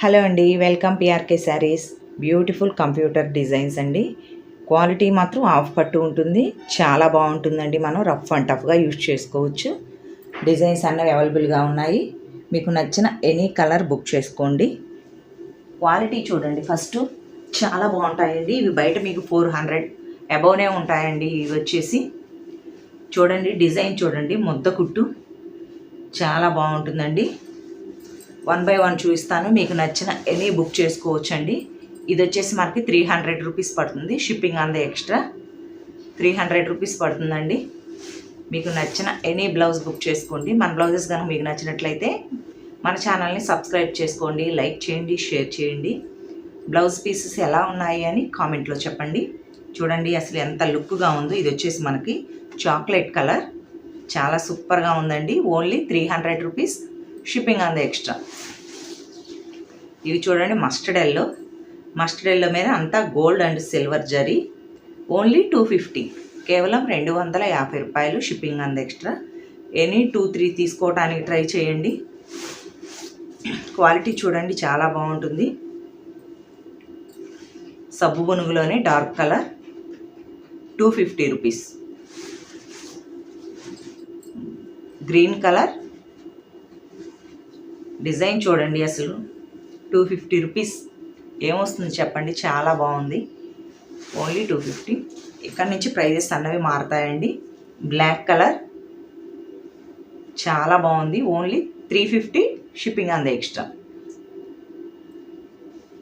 Hello అండి welcome PRK saris. Beautiful computer designs అండి. Quality మాత్రం ఆఫ్ పట్టు ఉంటుంది. చాలా బాగుంటుందండి మనం. రఫ్ అండ్ టఫ్గా యూజ్ చేసుకోవచ్చు. డిజైన్స్ అన్నవి అవైలబుల్గా ఉన్నాయి. మీకు నచ్చిన ఎనీ కలర్ బుక్ చేసుకోండి. క్వాలిటీ చూడండి ఫస్ట్ చాలా బాగుంటాయండి. ఇవి బయట మీకు ఫోర్ హండ్రెడ్ అబౌనే ఉంటాయండి. ఇవి వచ్చేసి చూడండి డిజైన్ చూడండి. ముద్ద కుట్టు. చాలా బాగుంటుందండి. వన్ బై వన్ చూపిస్తాను. మీకు నచ్చిన ఎనీ బుక్ చేసుకోవచ్చండి. ఇది వచ్చేసి మనకి త్రీ హండ్రెడ్ రూపీస్ పడుతుంది. షిప్పింగ్ అందే ఎక్స్ట్రా త్రీ హండ్రెడ్ రూపీస్ పడుతుందండి. మీకు నచ్చిన ఎనీ బ్లౌజ్ బుక్ చేసుకోండి. మన బ్లౌజెస్ కనుక మీకు నచ్చినట్లయితే మన ఛానల్ని సబ్స్క్రైబ్ చేసుకోండి. లైక్ చేయండి షేర్ చేయండి. బ్లౌజ్ పీసెస్ ఎలా ఉన్నాయి అని కామెంట్లో చెప్పండి. చూడండి అసలు ఎంత లుక్గా ఉందో. ఇది వచ్చేసి మనకి చాక్లెట్ కలర్ చాలా సూపర్గా ఉందండి. Only three hundred rupees shipping అంద ఎక్స్ట్రా. ఇవి చూడండి మస్టర్డ్ ఎల్లో మస్టర్డ్ ఎల్లో మీద అంతా gold and silver zari. Only two fifty కేవలం రెండు వందల యాభై రూపాయలు షిప్పింగ్ అంద ఎక్స్ట్రా. ఎనీ టూ త్రీ తీసుకోవడానికి ట్రై చేయండి. క్వాలిటీ చూడండి చాలా బాగుంటుంది. సబ్బు బునుగులోనే dark colour two fifty rupees green colour design చూడండి అసలు. టూ ఫిఫ్టీ రూపీస్ ఏమొస్తుంది చెప్పండి? చాలా బాగుంది. ఓన్లీ టూ ఫిఫ్టీ ఇక్కడ నుంచి ప్రైజెస్ అన్నవి మారుతాయండి. బ్లాక్ కలర్ చాలా బాగుంది. ఓన్లీ త్రీ ఫిఫ్టీ షిప్పింగ్ అంది ఎక్స్ట్రా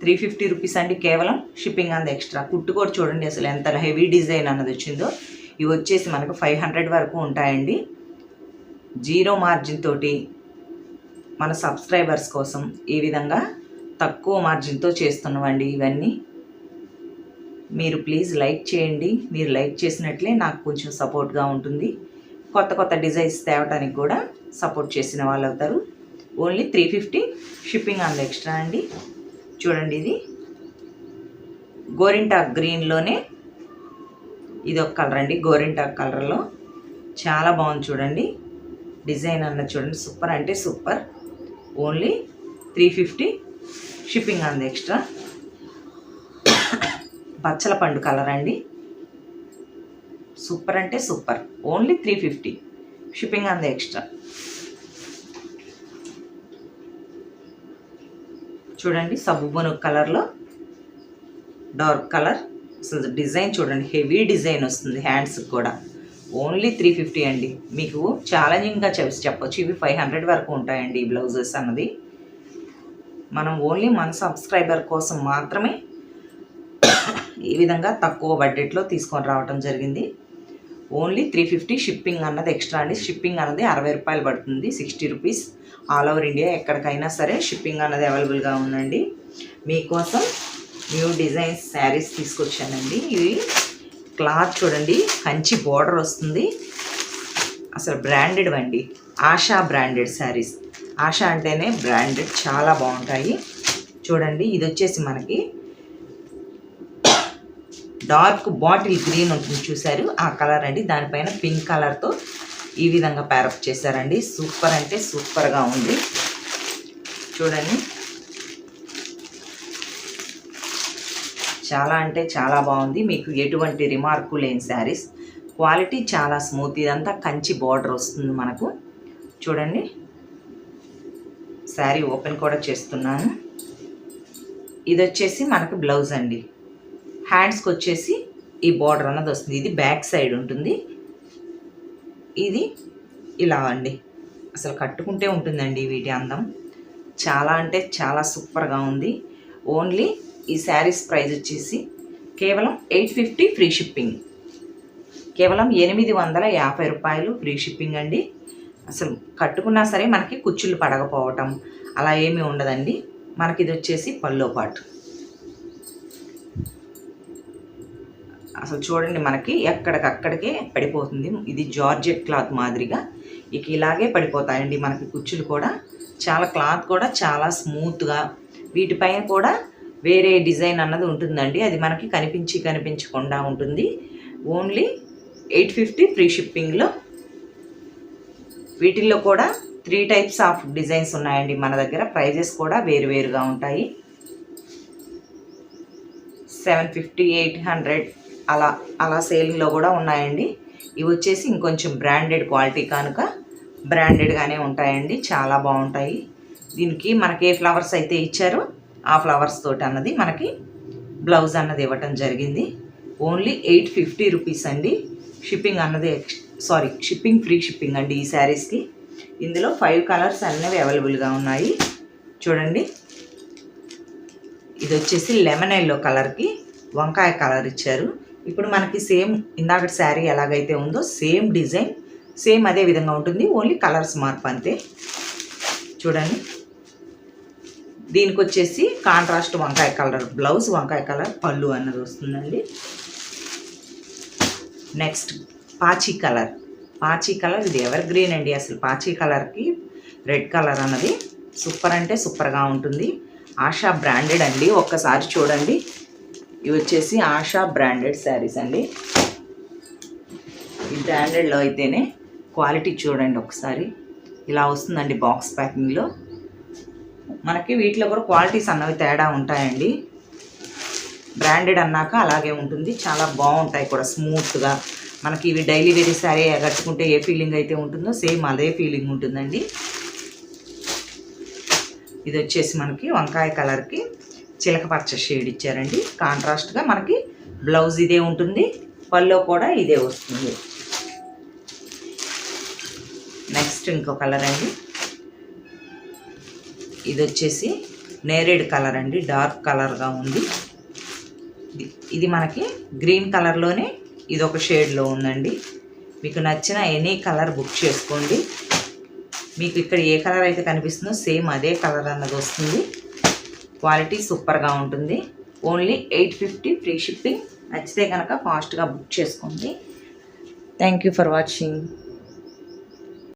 త్రీ ఫిఫ్టీ రూపీస్ అండి కేవలం షిప్పింగ్ అంది ఎక్స్ట్రా కుట్టు కూడా చూడండి అసలు ఎంత హెవీ డిజైన్ అన్నది వచ్చిందో. ఇవి వచ్చేసి మనకు ఫైవ్ హండ్రెడ్ వరకు ఉంటాయండి. జీరో మార్జిన్ తోటి మన సబ్స్క్రైబర్స్ కోసం ఈ విధంగా తక్కువ మార్జిన్తో చేస్తున్నామండి ఇవన్నీ. మీరు ప్లీజ్ లైక్ చేయండి. మీరు లైక్ చేసినట్లే నాకు కొంచెం సపోర్ట్గా ఉంటుంది. కొత్త కొత్త డిజైన్స్ తేవడానికి కూడా సపోర్ట్ చేసిన వాళ్ళు అవుతారు only three fifty shipping and extra అండి. చూడండి ఇది. గోరింటాక్ గ్రీన్లోనే ఇది ఒక కలర్ అండి. గోరింటాక్ కలర్లో. చాలా బాగుంది చూడండి. డిజైన్ అన్నది చూడండి. సూపర్ అంటే super. Only three fifty shipping అంది ఎక్స్ట్రా. బచ్చల పండు కలర్ అండి. సూపర్ అంటే super. Only three fifty shipping అంది ఎక్స్ట్రా. చూడండి సబ్బును కలర్లో డార్క్ కలర్. అసలు డిజైన్ చూడండి హెవీ డిజైన్ వస్తుంది హ్యాండ్స్కి కూడా. ఓన్లీ త్రీ ఫిఫ్టీ అండి. మీకు ఛాలెంజింగ్గా చెప్పి చెప్పొచ్చు. ఇవి ఫైవ్ హండ్రెడ్ వరకు ఉంటాయండి ఈ బ్లౌజెస్ అన్నది. మనం ఓన్లీ మన సబ్స్క్రైబర్ కోసం మాత్రమే ఈ విధంగా తక్కువ బడ్జెట్లో తీసుకొని రావడం జరిగింది. ఓన్లీ త్రీ ఫిఫ్టీ షిప్పింగ్ అన్నది ఎక్స్ట్రా అండి. షిప్పింగ్ అన్నది అరవై రూపాయలు పడుతుంది. Sixty rupees all over India ఎక్కడికైనా సరే షిప్పింగ్ అన్నది అవైలబుల్గా ఉందండి. మీకోసం న్యూ డిజైన్స్ శారీస్ తీసుకొచ్చానండి. ఇవి క్లాత్ చూడండి కంచి బోర్డర్ వస్తుంది. అసలు బ్రాండెడ్ అండి ఆషా బ్రాండెడ్ శారీస్ ఆషా అంటేనే బ్రాండెడ్ చాలా బాగుంటాయి. చూడండి ఇది వచ్చేసి మనకి డార్క్ బాటిల్ గ్రీన్ ఉంటుంది చూసారు ఆ కలర్ అండి. దానిపైన పింక్ కలర్తో ఈ విధంగా ప్యారప్ చేశారండి. సూపర్ అంటే సూపర్గా ఉంది. చూడండి. చాలా అంటే చాలా బాగుంది. మీకు ఎటువంటి రిమార్కు లేని శారీస్ క్వాలిటీ చాలా స్మూత్ ఇదంతా కంచి బార్డర్ వస్తుంది మనకు. చూడండి. శారీ ఓపెన్ కూడా చేస్తున్నాను. ఇది వచ్చేసి మనకు బ్లౌజ్ అండి. హ్యాండ్స్కి వచ్చేసి ఈ బార్డర్ అన్నది వస్తుంది. ఇది బ్యాక్ సైడ్ ఉంటుంది. ఇది ఇలా అండి. అసలు కట్టుకుంటే ఉంటుందండి వీటి అందం. చాలా అంటే చాలా సూపర్గా ఉంది. ఓన్లీ ఈ శారీస్ ప్రైస్ వచ్చేసి కేవలం ఎయిట్ ఫిఫ్టీ ఫ్రీ షిప్పింగ్. కేవలం ఎనిమిది వందల యాభై రూపాయలు ఫ్రీ షిప్పింగ్ అండి. అసలు కట్టుకున్నా సరే మనకి కుచ్చులు పడకపోవటం అలా ఏమీ ఉండదండి. మనకి ఇది వచ్చేసి పల్లో పాటు. అసలు చూడండి మనకి ఎక్కడికక్కడికే పడిపోతుంది. ఇది జార్జెట్ క్లాత్ మాదిరిగా. ఇక ఇలాగే పడిపోతాయండి మనకి కుచ్చులు కూడా. చాలా క్లాత్ కూడా చాలా స్మూత్గా. వీటిపైన కూడా వేరే డిజైన్ అన్నది ఉంటుందండి. అది మనకి కనిపించి కనిపించకుండా ఉంటుంది. ఓన్లీ ఎయిట్ ఫిఫ్టీ ఫ్రీ షిప్పింగ్లో. వీటిల్లో కూడా త్రీ టైప్స్ ఆఫ్ డిజైన్స్ ఉన్నాయండి మన దగ్గర. ప్రైజెస్ కూడా వేరువేరుగా ఉంటాయి. సెవెన్ ఫిఫ్టీ ఎయిట్ హండ్రెడ్ అలా అలా సేలింగ్లో కూడా ఉన్నాయండి. ఇవి వచ్చేసి ఇంకొంచెం బ్రాండెడ్ క్వాలిటీ కనుక బ్రాండెడ్గానే ఉంటాయండి. చాలా బాగుంటాయి. దీనికి మనకి ఏ ఫ్లవర్స్ అయితే ఇచ్చారో ఆ ఫ్లవర్స్ తోటి అన్నది మనకి బ్లౌజ్ అన్నది ఇవ్వటం జరిగింది. ఓన్లీ ఎయిట్ ఫిఫ్టీ రూపీస్ అండి. షిప్పింగ్ అన్నది సారీ షిప్పింగ్ ఫ్రీ షిప్పింగ్ అండి ఈ శారీస్కి. ఇందులో ఫైవ్ కలర్స్ అన్నవి అవైలబుల్గా ఉన్నాయి. చూడండి. ఇది వచ్చేసి లెమన్ ఎల్లో కలర్కి వంకాయ కలర్ ఇచ్చారు. ఇప్పుడు మనకి సేమ్ ఇందాక శారీ ఎలాగైతే ఉందో సేమ్ డిజైన్ సేమ్ అదే విధంగా ఉంటుంది. ఓన్లీ కలర్స్ మార్పు అంతే. చూడండి. దీనికి వచ్చేసి కాంట్రాస్ట్ వంకాయ కలర్ బ్లౌజ్ వంకాయ కలర్ పళ్ళు అన్నది వస్తుందండి. నెక్స్ట్ పాచి కలర్ పాచి కలర్ ఇది ఎవర్ గ్రీన్ అండి అసలు. పాచి కలర్కి రెడ్ కలర్ అన్నది సూపర్ అంటే సూపర్గా ఉంటుంది. ఆషా బ్రాండెడ్ అండి ఒక్కసారి చూడండి. ఇవి వచ్చేసి ఆషా బ్రాండెడ్ శారీస్ అండి. ఈ బ్రాండెడ్లో అయితేనే క్వాలిటీ చూడండి ఒకసారి. ఇలా వస్తుందండి బాక్స్ ప్యాకింగ్లో మనకి వీటిలో కూడా క్వాలిటీస్ అన్నవి తేడా ఉంటాయండి. బ్రాండెడ్ అన్నాక అలాగే ఉంటుంది. చాలా బాగుంటాయి కూడా స్మూత్గా. మనకి ఇవి డైలీ వేరీ సారీ కట్టుకుంటే ఏ ఫీలింగ్ అయితే ఉంటుందో సేమ్ అదే ఫీలింగ్ ఉంటుందండి. ఇది వచ్చేసి మనకి వంకాయ కలర్కి చిలకపరచ షేడ్ ఇచ్చారండి. కాంట్రాస్ట్గా మనకి బ్లౌజ్ ఇదే ఉంటుంది. పల్లో కూడా ఇదే వస్తుంది. నెక్స్ట్ ఇంకో కలర్ అండి. ఇది వచ్చేసి నేరేడ్ కలర్ అండి డార్క్ కలర్గా ఉంది. ఇది- మనకి గ్రీన్ కలర్లోనే ఇది ఒక షేడ్లో ఉందండి. మీకు నచ్చిన ఎనీ కలర్ బుక్ చేసుకోండి. మీకు ఇక్కడ ఏ కలర్ అయితే కనిపిస్తుందో సేమ్ అదే కలర్ అన్నది వస్తుంది. క్వాలిటీ సూపర్గా ఉంటుంది. Only eight fifty free shipping. నచ్చితే కనుక ఫాస్ట్గా బుక్ చేసుకోండి. Thank you for watching.